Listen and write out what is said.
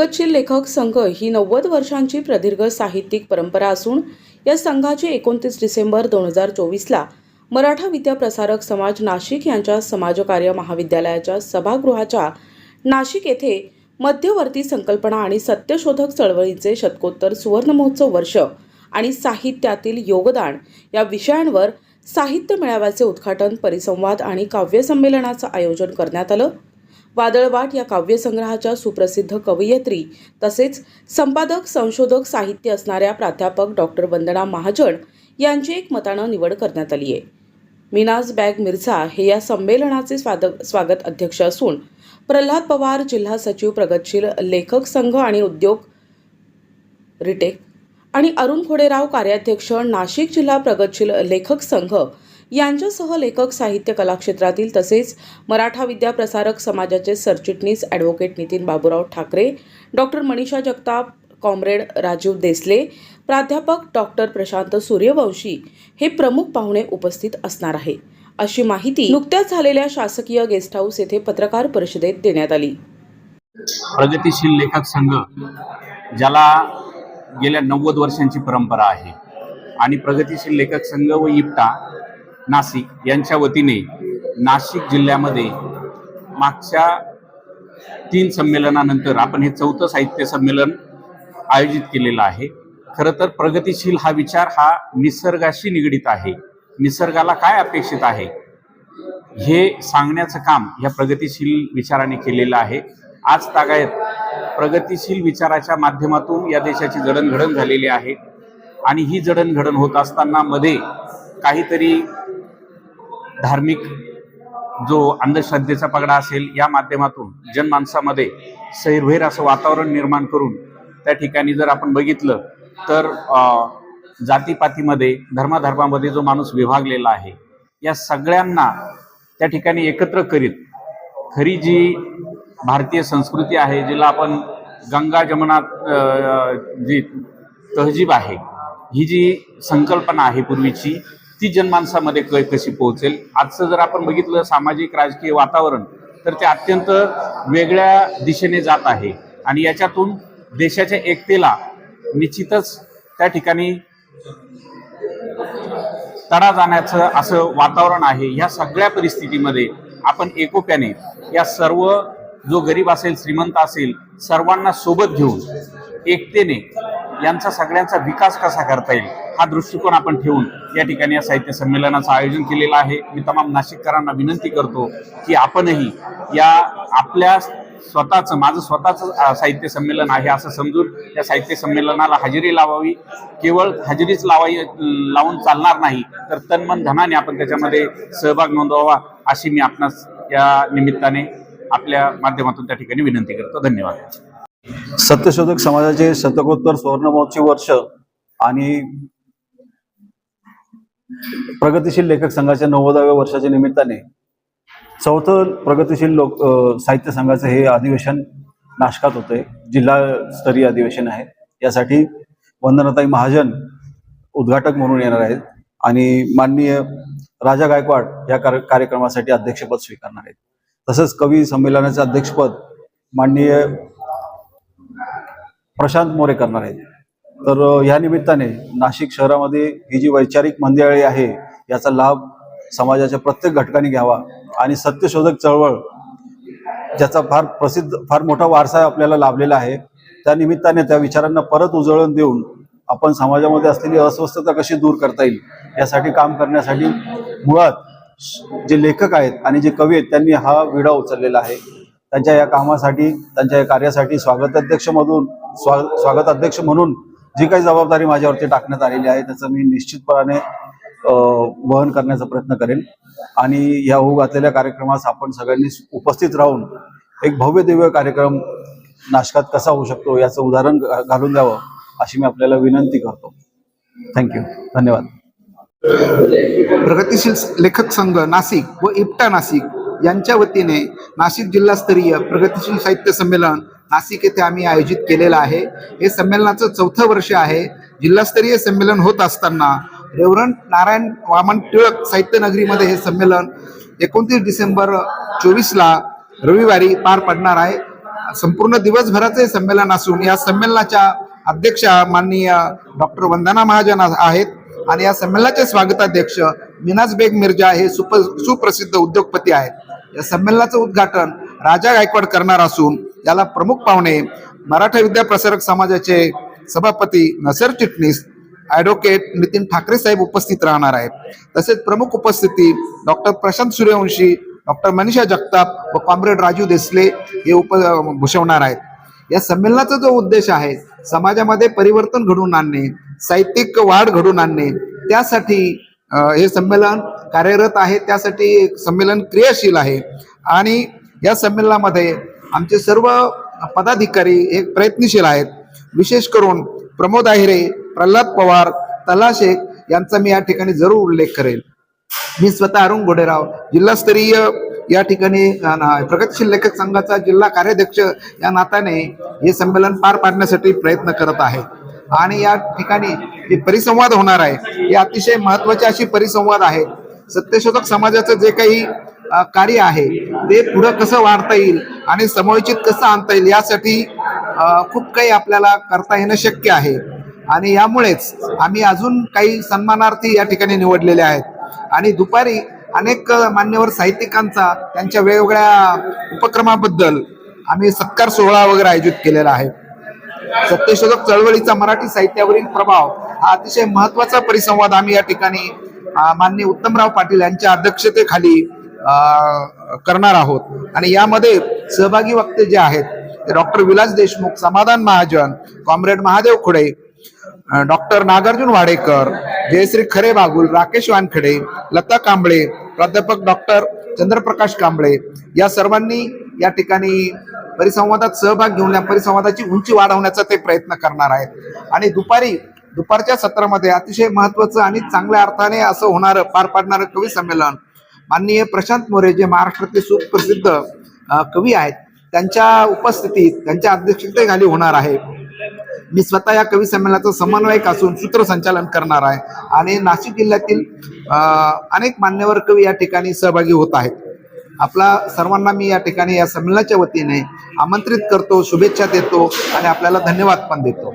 प्रगतशील लेखक संघ ही नव्वद वर्षांची प्रदीर्घ साहित्यिक परंपरा असून या संघाचे एकोणतीस डिसेंबर दोन हजार चोवीसला मराठा विद्या प्रसारक समाज नाशिक यांच्या समाजकार्य महाविद्यालयाच्या सभागृहाच्या नाशिक येथे मध्यवर्ती संकल्पना आणि सत्यशोधक चळवळीचे शतकोत्तर सुवर्णमहोत्सव वर्ष आणि साहित्यातील योगदान या विषयांवर साहित्य मेळाव्याचे उद्घाटन परिसंवाद आणि काव्यसंमेलनाचं आयोजन करण्यात आलं. वादळवाट या काव्यसंग्रहाच्या सुप्रसिद्ध कवयित्री तसेच संपादक संशोधक साहित्य असणाऱ्या प्राध्यापक डॉक्टर वंदना महाजन यांची एक मतानं निवड करण्यात आली आहे मिनाज बॅग मिर्झा हे या संमेलनाचे स्वाद- स्वागत अध्यक्ष असून प्रल्हाद पवार जिल्हा सचिव प्रगतशील लेखक संघ आणि उद्योग रिटेक आणि अरुण खोडेराव कार्याध्यक्ष नाशिक जिल्हा प्रगतशील लेखक संघ यांच्यासह लेखक साहित्य कला क्षेत्रातील तसेच मराठा विद्या प्रसारक समाजाचे सरचिटणीस advocate Nitin Baburao Thackeray doctor Manisha Jagtap comrade Rajiv Desle प्राध्यापक डॉक्टर प्रशांत सूर्यवंशी हे प्रमुख पाहुणे उपस्थित असणार आहे. अशी माहिती नुकत्याच झालेल्या शासकीय गेस्ट हाऊस येथे पत्रकार परिषदेत देण्यात आली. प्रगतीशील लेखक संघ ज्याला गेल्या नव्वद वर्षांची परंपरा आहे आणि प्रगतीशील लेखक संघ व इप्टा नाशिक यांच्या वतीने नाशिक जिल्ह्यामध्ये मागच्या तीन संमेलनानंतर आपण हे चौथं साहित्य संमेलन आयोजित केलेलं आहे. खरं तर प्रगतिशील हा विचार हा निसर्गाशी निगडीत आहे. निसर्गाला काय अपेक्षित आहे? हे सांगण्याचं काम या प्रगतिशील विचाराने केलेलं आहे. आज तागायत प्रगतिशील विचाराच्या माध्यमातून या देशाची जडणघडण झालेली आहे. आणि ही जडणघडण होत असताना मध्ये काहीतरी धार्मिक जो अंधश्रद्धेचा पगडा असेल या माध्यमातून जनमानसामध्ये सैरभैर असं वातावरण निर्माण करून त्या ठिकाणी जर आपण बघितलं तर जातीपातीमध्ये धर्माधर्मामध्ये जो माणूस विभागलेला आहे या सगळ्यांना त्या ठिकाणी एकत्र करीत खरी जी भारतीय संस्कृती आहे जिला आपण गंगा जमुना जी तहजीब आहे ही जी संकल्पना आहे पूर्वीची ती जनमानसामध्ये क कशी पोहोचेल? आजचं जर आपण बघितलं सामाजिक राजकीय वातावरण तर ते अत्यंत वेगळ्या दिशेने जात आहे. आणि याच्यातून देशाच्या एकतेला निश्चितच त्या ठिकाणी तडा जाण्याचं असं वातावरण आहे. ह्या सगळ्या परिस्थितीमध्ये आपण एकोप्याने या सर्व जो गरीब असेल श्रीमंत असेल सर्वांना सोबत घेऊन एकतेने यांचा सगळ्यांचा विकास कसा करता येईल हा दृष्टिकोन आपण ठेवून या ठिकाणी या साहित्य संमेलनाचं आयोजन केलेलं आहे. मी तमाम नाशिककरांना विनंती करतो की आपणही या आपल्या स्वतःचं माझं स्वतःचं साहित्य संमेलन आहे असं समजून या साहित्य संमेलनाला हजेरी लावावी. केवळ हजेरीच लावाई लावून चालणार नाही तर तन मन धनाने आपण त्याच्यामध्ये सहभाग नोंदवावा अशी मी आपणास या निमित्ताने आपल्या माध्यमातून त्या ठिकाणी विनंती करतो. धन्यवाद. सत्यशोधक समाजाचे शतकोत्तर सुवर्णमहोत्सवी वर्ष आणि प्रगतिशील लेखक संघाच्या नव्वदाव्या वर्षाच्या निमित्ताने चौथं प्रगतिशील लोक साहित्य संघाचं हे अधिवेशन नाशकात होतंय. जिल्हास्तरीय अधिवेशन आहे. यासाठी वंदनाताई महाजन उद्घाटक म्हणून येणार आहेत आणि माननीय राजा गायकवाड या कार्य- कार्यक्रमासाठी अध्यक्षपद स्वीकारणार आहेत. तसंच कवी संमेलनाचे अध्यक्षपद माननीय प्रशांत मोरे करणार आहेत. तर या निमित्ताने नाशिक शहरामध्ये ही जी वैचारिक मंदिराळी आहे याचा लाभ समाजाच्या प्रत्येक घटकाने घ्यावा आणि सत्यशोधक चळवळ ज्याचा फार प्रसिद्ध फार मोठा वारसा आपल्याला लाभलेला आहे त्या निमित्ताने त्या विचारांना परत उजळून देऊन आपण समाजामध्ये असलेली अस्वस्थता कशी दूर करता येईल यासाठी काम करण्यासाठी मुळात जे लेखक आहेत आणि जे कवी आहेत त्यांनी हा विडा उचललेला आहे. त्यांच्या या कामासाठी त्यांच्या या कार्यासाठी स्वागताध्यक्षमधून स्वा स्वागताध्यक्ष म्हणून जी काही जबाबदारी माझ्यावरती टाकण्यात आलेली आहे त्याचं मी निश्चितपणाने वहन करण्याचा प्रयत्न करेन. आणि या होऊ घातलेल्या कार्यक्रमास आपण सगळ्यांनी उपस्थित राहून एक भव्य दिव्य कार्यक्रम नाशकात कसा होऊ शकतो याचं उदाहरण घालून द्यावं अशी मी आपल्याला विनंती करतो. थँक्यू धन्यवाद. प्रगतिशील लेखक संघ नाशिक व इप्टा नाशिक यांच्या वतीने नाशिक जिल्हास्तरीय प्रगतिशील साहित्य संमेलन नाशिक येथे आम्ही आयोजित केलेलं आहे. हे संमेलनाचं चौथं वर्ष आहे. जिल्हास्तरीय संमेलन होत असताना रेवरंट नारायण वामन टिळक साहित्य नगरीमध्ये हे संमेलन एकोणतीस डिसेंबर चोवीसला रविवारी पार पडणार आहे. संपूर्ण दिवसभराचे संमेलन असून या संमेलनाच्या अध्यक्षा माननीय डॉक्टर वंदना महाजन आहेत आणि या संमेलनाचे स्वागताध्यक्ष मिनाज बेग मिर्जा हे सुप सुप्रसिद्ध उद्योगपती आहेत. या संमेलनाचं उद्घाटन राजा गायकवाड करणार असून याला प्रमुख पाहुणे मराठा विद्या प्रसारक समाजाचे सभापती नसर चिटणीस ॲडव्होकेट नितीन ठाकरे साहेब उपस्थित राहणार आहेत. तसेच प्रमुख उपस्थिती डॉक्टर प्रशांत सूर्यवंशी डॉक्टर मनीषा जगताप व कॉम्रेड राजू देसले हे उप भूषवणार आहेत. या संमेलनाचा जो उद्देश आहे समाजामध्ये परिवर्तन घडवून आणणे साहित्यिक वाढ घडवून आणणे त्यासाठी हे संमेलन कार्यरत आहे त्यासाठी संमेलन क्रियाशील आहे. आणि या संमेलनामध्ये आमचे सर्व पदाधिकारी हे प्रयत्नशील आहेत. विशेष करून प्रमोद आहिरे प्रल्हाद पवार तला शेख यांचा मी या ठिकाणी जरूर उल्लेख करेल. मी स्वतः अरुण गोडेराव जिल्हास्तरीय या ठिकाणी प्रगतशील लेखक संघाचा जिल्हा कार्याध्यक्ष या नात्याने हे संमेलन पार पाडण्यासाठी प्रयत्न करत आहे. आणि या ठिकाणी हे परिसंवाद होणार आहे. हे अतिशय महत्त्वाचे अशी परिसंवाद आहे. सत्यशोधक समाजाचं जे काही कार्य आहे ते पुढं कसं वाढता येईल आणि समयोचित कसं आणता येईल यासाठी खूप काही आपल्याला करता येणं शक्य आहे. आणि यामुळेच आम्ही अजून काही सन्मानार्थी या ठिकाणी निवडलेले आहेत. आणि दुपारी अनेक मान्यवर साहित्यिकांचा त्यांच्या वेगवेगळ्या उपक्रमाबद्दल आम्ही सत्कार सोहळा वगैरे आयोजित केलेला आहे. सत्यशोधक चळवळीचा मराठी साहित्यावरील प्रभाव हा अतिशय महत्त्वाचा परिसंवाद आम्ही या ठिकाणी मान्य माननीय उत्तमराव पाटील यांच्या अध्यक्षतेखाली करणार आहोत. आणि यामध्ये सहभागी वक्ते जे आहेत doctor Vilas Deshmukh Samadhan Mahajan comrade Mahadev Khude doctor Nagarjun Wadekar Jayashree Khare Bagul Rakesh Wankhede Lata Kamble प्राध्यापक डॉक्टर चंद्रप्रकाश कांबळे या सर्वांनी या ठिकाणी परिसंवादात सहभाग घेऊन या परिसंवादाची उंची वाढवण्याचा ते प्रयत्न करणार आहेत. आणि दुपारी दुपारच्या सत्रामध्ये अतिशय महत्वाचं आणि चांगल्या अर्थाने असं होणारं पार पाडणारं कवी संमेलन. माननीय प्रशांत मोरे जे महाराष्ट्रातले सुप्रसिद्ध कवी आहेत त्यांच्या उपस्थितीत त्यांच्या अध्यक्षतेखाली होणार आहे. मी स्वतः या कवी संमेलनाचं समन्वयक असून सूत्रसंचालन करणार आहे आणि नाशिक जिल्ह्यातील अनेक मान्यवर कवी या ठिकाणी सहभागी होत आहेत. आपला सर्वांना मी या ठिकाणी या संमेलनाच्या वतीने आमंत्रित करतो शुभेच्छा देतो आणि आपल्याला धन्यवाद पण देतो.